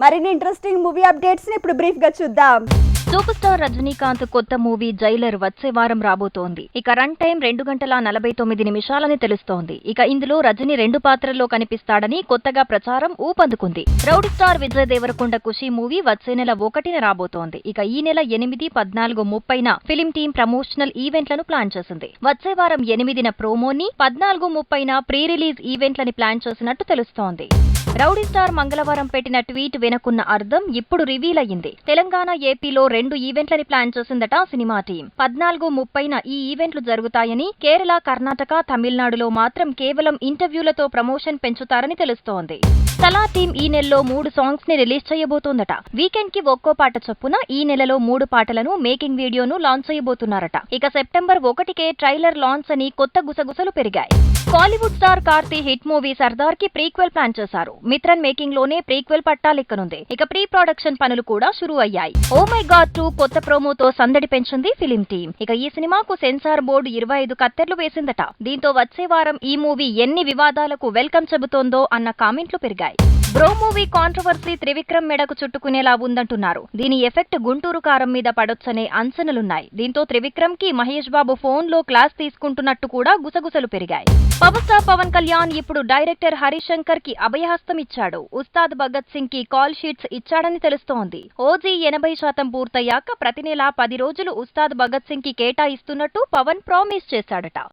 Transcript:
మరిన్ని interesting movie అప్డేట్స్ని ఇప్పుడు బ్రీఫ్గా చూద్దాం. సూపర్ స్టార్ రజనీకాంత్ కొత్త మూవీ జైలర్ వచ్చే వారం రాబోతోంది. ఇక రన్ టైం రెండు గంటల నలభై తొమ్మిది నిమిషాలని తెలుస్తోంది. ఇక ఇందులో రజని రెండు పాత్రల్లో కనిపిస్తాడని కొత్తగా ప్రచారం ఊపందుకుంది. Rowdy star Vijay Deverakonda Kushi movie వచ్చే నెల ఒకటిన రాబోతోంది. ఇక ఈ నెల ఎనిమిది పద్నాలుగు ముప్పైన ఫిలిం టీం ప్రమోషనల్ ఈవెంట్లను ప్లాన్ చేసింది. వచ్చే వారం ఎనిమిదిన ప్రోమోని పద్నాలుగు ముప్పైన ప్రీ రిలీజ్ ఈవెంట్లని ప్లాన్ చేసినట్టు తెలుస్తోంది. రౌడీ స్టార్ మంగళవారం పెట్టిన ట్వీట్ వెనుకున్న అర్థం ఇప్పుడు రివీల్ అయింది తెలంగాణ ఏపీలో రెండు ఈవెంట్లని ప్లాన్ చేసిందట సినిమా టీం. పద్నాలుగు ముప్పైన ఈ ఈవెంట్లు జరుగుతాయని కేరళ కర్ణాటక తమిళనాడులో మాత్రం కేవలం ఇంటర్వ్యూలతో ప్రమోషన్ పెంచుతారని తెలుస్తోంది. తలా టీం ఈ నెలలో మూడు సాంగ్స్ని రిలీజ్ చేయబోతోందట. వీకెండ్కి ఒక్కో పాట చొప్పున ఈ నెలలో మూడు పాటలను మేకింగ్ వీడియోను లాంచ్ చేయబోతున్నారట. ఇక సెప్టెంబర్ ఒకటికే ట్రైలర్ లాంచ్ అని కొత్త గుసగుసలు పెరిగాయి. Kollywood star Karthi hit movie సర్దార్కి prequel plan చేశారు. మిత్రన్ మేకింగ్లోనే ప్రీక్వెల్ పట్టాలెక్కనుంది ఇక ప్రీ ప్రొడక్షన్ పనులు కూడా షురూ అయ్యాయి. ఓ మై గాడ్ టూ కొత్త ప్రోమోతో సందడి పెంచింది ఫిలిం టీం ఇక ఈ సినిమాకు సెన్సార్ బోర్డు ఇరవై ఐదు కత్తెర్లు వేసిందట. దీంతో వచ్చే వారం ఈ మూవీ ఎన్ని వివాదాలకు వెల్కమ్ చెబుతోందో అన్న కామెంట్లు పెరిగాయి. బ్రో మూవీ కాంట్రవర్సీ త్రివిక్రమ్ మెడకు చుట్టుకునేలా ఉందంటున్నారు. దీని ఎఫెక్ట్ గుంటూరు కారం మీద పడొచ్చనే అంచనలున్నాయి. దీంతో త్రివిక్రమ్కి మహేష్ బాబు ఫోన్లో క్లాస్ తీసుకుంటున్నట్టు కూడా గుసగుసలు పెరిగాయి. పవర్ స్టార్ పవన్ కళ్యాణ్ ఇప్పుడు డైరెక్టర్ హరిశంకర్కి అభయహస్తం ఇచ్చాడు ఉస్తాద్ భగత్ సింగ్కి కాల్ షీట్స్ ఇచ్చాడని తెలుస్తోంది. ఓజీ ఎనభై శాతం పూర్తయ్యాక ప్రతి నెలా పది రోజులు ఉస్తాద్ భగత్ సింగ్కి కేటాయిస్తున్నట్టు పవన్ ప్రామిస్ చేశాడట.